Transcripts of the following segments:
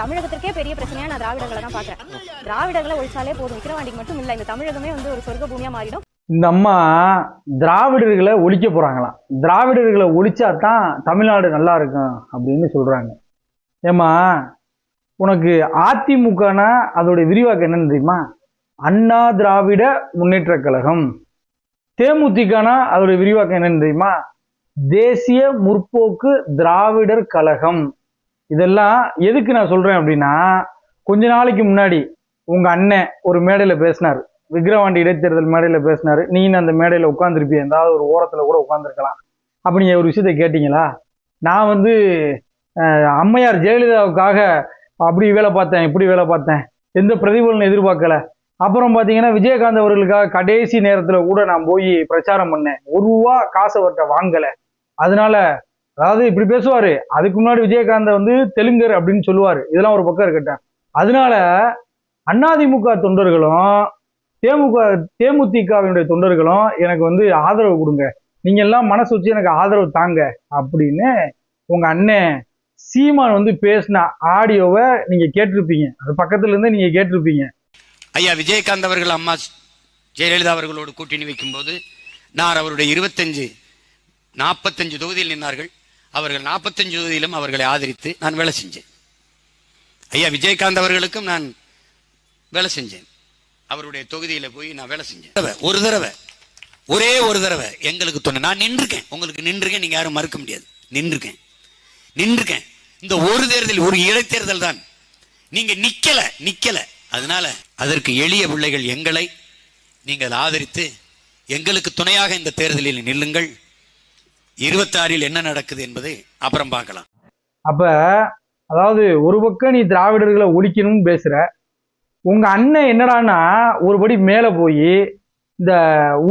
தமிழகத்திற்கே பெரிய பிரச்சனையா நான் திராவிடங்களை தான் பாக்குறேன் திராவிடங்களை ஒழிச்சாலே போதும். விக்கிரவாண்டிக்கு மட்டும் இல்ல இந்த தமிழகமே வந்து ஒரு சொர்க்க பூமியா மாறிடும். இந்த அம்மா திராவிடர்களை ஒழிக்க போறாங்களாம். திராவிடர்களை ஒழிச்சா தான் தமிழ்நாடு நல்லா இருக்கும் அப்படின்னு சொல்றாங்க. ஏம்மா உனக்கு அதிமுகனா அதோட விரிவாக்கம் என்னன்னு தெரியுமா? அண்ணா திராவிட முன்னேற்ற கழகம். தேமுதிகனா அதோட விரிவாக்கம் என்னன்னு தெரியுமா? தேசிய முற்போக்கு திராவிடர் கழகம். இதெல்லாம் எதுக்கு நான் சொல்றேன் அப்படின்னா கொஞ்ச நாளைக்கு முன்னாடி உங்க அண்ணன் ஒரு மேடையில பேசினார். விக்ரவாண்டி இடைத்தேர்தல் மேடையில பேசினாரு. நீ அந்த மேடையில உட்காந்துருப்பிய ஏதாவது ஒரு ஓரத்துல கூட உட்காந்துருக்கலாம் அப்படி ஒரு விஷயத்த கேட்டீங்களா? நான் வந்து அம்மையார் ஜெயலலிதாவுக்காக அப்படி வேலை பார்த்தேன் இப்படி வேலை பார்த்தேன். எந்த பிரதிபலனும் எதிர்பார்க்கல. அப்புறம் பார்த்தீங்கன்னா விஜயகாந்த் அவர்களுக்காக கடைசி நேரத்தில் கூட நான் போய் பிரச்சாரம் பண்ணேன். ஒரு ரூபா காசு அவர்கிட்ட வாங்கலை. அதனால அதாவது இப்படி பேசுவாரு. அதுக்கு முன்னாடி விஜயகாந்த் வந்து தெலுங்கர் அப்படின்னு சொல்லுவாரு. இதெல்லாம் ஒரு பக்கம் இருக்கட்டும். அதனால அதிமுக தொண்டர்களும் தேமுக தேமுதிகவினுடைய தொண்டர்களும் எனக்கு வந்து ஆதரவு கொடுங்க. நீங்க எல்லாம் மனசு வச்சு எனக்கு ஆதரவு தாங்க அப்படின்னு உங்க அண்ணன் சீமான் வந்து பேசின ஆடியோவை நீங்க கேட்டிருப்பீங்க. அது பக்கத்துல இருந்து நீங்க கேட்டிருப்பீங்க. ஐயா விஜயகாந்த் அவர்கள் அம்மா ஜெயலலிதா அவர்களோடு கூட்டணி வைக்கும்போது நான் அவருடைய இருபத்தஞ்சு நாற்பத்தஞ்சு தொகுதியில் நின்றார்கள் அவர்கள் நாற்பத்தஞ்சு தொகுதியிலும் அவர்களை ஆதரித்து நான் வேலை செஞ்சேன். ஐயா விஜயகாந்த் அவர்களுக்கும் நான் வேலை செஞ்சேன். அவருடைய தொகுதியில போய் நான் வேலை செஞ்சேன். ஒரு தடவை ஒரே ஒரு தடவை எங்களுக்கு துணை. நான் நின்றுருக்கேன் உங்களுக்கு நின்றுக்கேன் நீங்கள் யாரும் மறுக்க முடியாது. நின்றுருக்கேன் நின்றுக்கேன். இந்த ஒரு தேர்தல் ஒரு இடைத்தேர்தல் தான். நீங்கள் நிற்கலை நிற்கலை அதனால அதற்கு எளிய பிள்ளைகள் எங்களை நீங்கள் ஆதரித்து எங்களுக்கு துணையாக இந்த தேர்தலில் நில்லுங்கள். இருபத்தாறில் என்ன நடக்குது என்பதை அப்புறம் பார்க்கலாம். அப்ப அதாவது ஒரு பக்கம் நீ திராவிடர்களை ஒழிக்கணும்னு பேசுற உங்க அண்ணன் என்னடான்னா ஒருபடி மேல போய் இந்த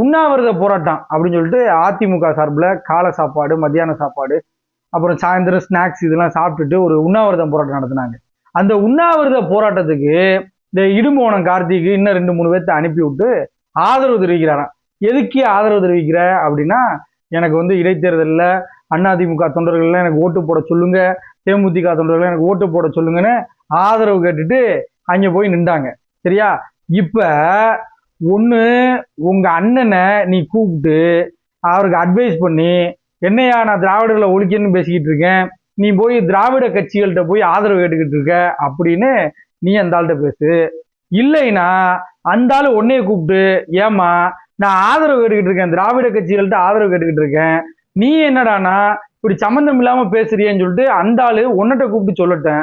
உண்ணாவிரத போராட்டம் அப்படின்னு சொல்லிட்டு அதிமுக சார்பில் காலை சாப்பாடு மத்தியான சாப்பாடு அப்புறம் சாயந்தரம் ஸ்நாக்ஸ் இதெல்லாம் சாப்பிட்டுட்டு ஒரு உண்ணாவிரதம் போராட்டம் நடத்தினாங்க. அந்த உண்ணாவிரத போராட்டத்துக்கு இந்த இடுமோனம் கார்த்திக்கு இன்னும் ரெண்டு மூணு பேர்த்த அனுப்பி விட்டு ஆதரவு தெரிவிக்கிறாராம். எதுக்கு ஆதரவு தெரிவிக்கிற அப்படின்னா எனக்கு வந்து இடைத்தேர்தலில் அதிமுக தொண்டர்கள்லாம் எனக்கு ஓட்டு போட சொல்லுங்க தேமுதிக தொண்டர்கள் எனக்கு ஓட்டு போட சொல்லுங்கன்னு ஆதரவு கேட்டுட்டு அங்கே போய் நின்றாங்க. சரியா? இப்போ ஒன்று உங்கள் அண்ணனை நீ கூப்பிட்டு அவருக்கு அட்வைஸ் பண்ணி என்னையா நான் திராவிடர்களை ஒழிக்கணும்னு பேசிக்கிட்டு இருக்கேன். நீ போய் திராவிட கட்சிகள்கிட்ட போய் ஆதரவு கேட்டுக்கிட்டு இருக்க அப்படின்னு நீ அந்த ஆள்கிட்ட பேசு. இல்லைன்னா அந்த ஆள் உன்னைய கூப்பிட்டு ஏமா நான் ஆதரவு கேட்டுக்கிட்டு இருக்கேன். திராவிட கட்சிகள்கிட்ட ஆதரவு கேட்டுக்கிட்டு இருக்கேன். நீ என்னடானா இப்படி சம்மந்தம் இல்லாம பேசுறியேன்னு சொல்லிட்டு அந்த ஆளு உன்னட்ட கூப்பிட்டு சொல்லட்டேன்.